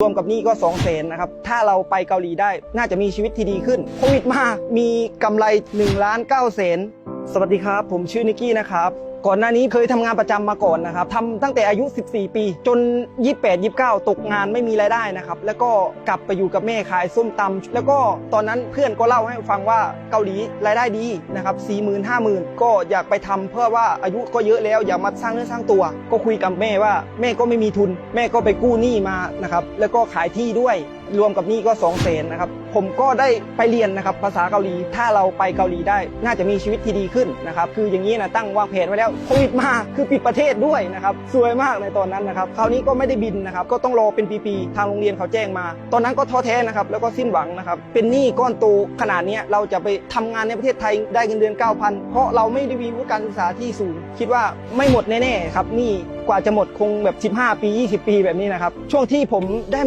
รวมกับนี้ก็2องแสนนะครับ ถ้าเราไปเกาหลีได้น่าจะมีชีวิตที่ดีขึ้น โควิดมา มีกำไร1ล้านเก้าแสนสวัสดีครับ ผมชื่อนิกกี้นะครับ ก่อนหน้านี้เคยทำงานประจำมาก่อนนะครับทำตั้งแต่อายุ 14 ปี จน 28 29 ตกงานไม่มีรายได้นะครับ แล้วก็กลับไปอยู่กับแม่ขายส้มตำแล้วก็ตอนนั้นเพื่อนก็เล่าให้ฟังว่าเกาหลีรายได้ดีนะครับ40,000 50,000ก็อยากไปทำเพื่อว่าอายุก็เยอะแล้วอยากมาสร้างเนื้อสร้างตัว ก็คุยกับแม่ว่าแม่ก็ไม่มีทุน แม่ก็ไปกู้หนี้มานะครับแล้วก็ขายที่ด้วย รวมกับนี้ก็2องแสนนะครับผมก็ได้ไปเรียนนะครับภาษาเกาหลี ถ้าเราไปเกาหลีได้ น่าจะมีชีวิตที่ดีขึ้นนะครับคืออย่างนี้นะตั้งวางแผนไว้แล้วโควิดมาคือปิดประเทศด้วยนะครับสวยมากในตอนนั้นนะครับคราวนี้ก็ไม่ได้บินนะครับก็ต้องรอเป็นปีๆทางโรงเรียนเขาแจ้งมา ตอนนั้นก็ท้อแท้นะครับแล้วก็สิ้นหวังนะครับเป็นหนี้ก้อนโตขนาดนี้เราจะไปทำงานในประเทศไทยได้เงินเดือน 9,000 เพราะเราไม่ได้มีวุฒิการศึกษาที่สูง คิดว่าไม่หมดแน่ๆครับหนี่กว่าจะหมดคงแบบ 15 ปี 20 ปีแบบนี้นะครับช่วงที่ผมได้